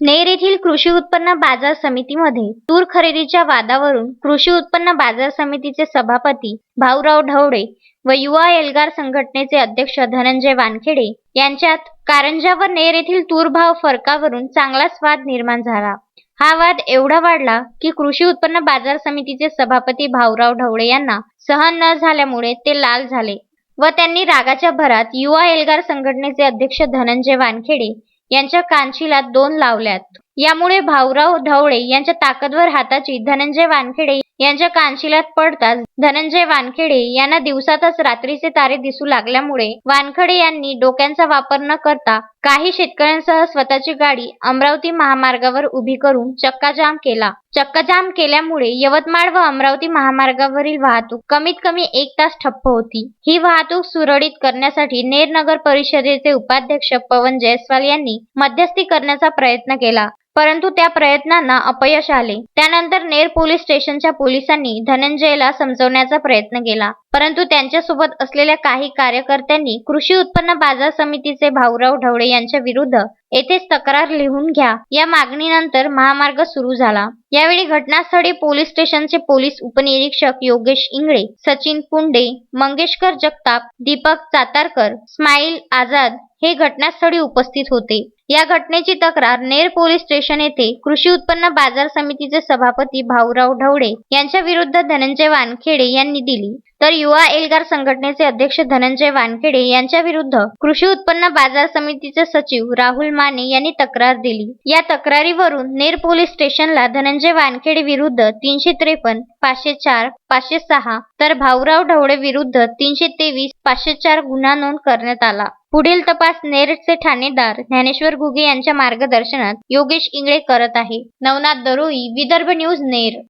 नेर येथील कृषी उत्पन्न बाजार समितीमध्ये तूर खरेदीच्या वादावरून कृषी उत्पन्न बाजार समितीचे सभापती भाऊराव ढवळे व युवा एल्गार संघटनेचे अध्यक्ष धनंजय वानखेडे यांच्यात कारंजा व नेर येथील तूर भाव फरकावरून चांगलाच वाद निर्माण झाला. हा वाद एवढा वाढला की कृषी उत्पन्न बाजार समितीचे सभापती भाऊराव ढवळे यांना सहन न झाल्यामुळे ते लाल झाले व त्यांनी रागाच्या भरात युवा एल्गार संघटनेचे अध्यक्ष धनंजय वानखेडे यांच्या कानशिलात दोन लावल्यात. यामुळे भाऊराव ढवळे यांच्या ताकदवर हाताची धनंजय वानखेडे यांच्या कानशिलात पडताच धनंजय वानखेडे यांना दिवसातच रात्रीचे तारे दिसू लागल्यामुळे वानखेडे यांनी डोक्यांचा वापर न करता काही शेतकऱ्यांसह स्वतःची गाडी अमरावती महामार्गावर उभी करून चक्काजाम केला. चक्काजाम केल्यामुळे यवतमाळ व अमरावती महामार्गावरील वाहतूक कमीत कमी एक तास ठप्प होती. ही वाहतूक सुरळीत करण्यासाठी नेर नगर परिषदेचे उपाध्यक्ष पवन जयस्वाल यांनी मध्यस्थी करण्याचा प्रयत्न केला. परंतु त्या प्रयत्नांना अपयश आले. त्यानंतर नेर पोलीस स्टेशनच्या पोलिसांनी धनंजयला समजवण्याचा प्रयत्न केला. परंतु त्यांच्यासोबत असलेल्या काही कार्यकर्त्यांनी कृषी उत्पन्न बाजार समितीचे भाऊराव ढवळे यांच्या विरुद्ध येथेच तक्रार लिहून घ्या या मागणीनंतर महामार्ग सुरू झाला. यावेळी घटनास्थळी पोलीस स्टेशनचे पोलीस उपनिरीक्षक योगेश इंगळे सचिन पुंडे मंगेशकर जगताप दीपक चातारकर स्माईल आझाद हे घटनास्थळी उपस्थित होते. या घटनेची तक्रार नेर पोलीस स्टेशन येथे कृषी उत्पन्न बाजार समितीचे सभापती भाऊराव ढवळे यांच्या विरुद्ध धनंजय वानखेडे यांनी दिली. तर युवा एल्गार संघटनेचे अध्यक्ष धनंजय वानखेडे यांच्या विरुद्ध कृषी उत्पन्न बाजार समितीचे सचिव राहुल माने यांनी तक्रार दिली. या तक्रारीवरून नेर पोलीस स्टेशनला धनंजय वानखेडे विरुद्ध तीनशे त्रेपन्न पाचशे चार पाचशे सहा तर भाऊराव ढवळे विरुद्ध तीनशे तेवीस पाचशे चार गुन्हा नोंद करण्यात आला. पुढील तपास नेरचे ठाणेदार ज्ञानेश्वर घुगे यांच्या मार्गदर्शनात योगेश इंगळे करत आहे. नवनाथ दरोई विदर्भ न्यूज नेर.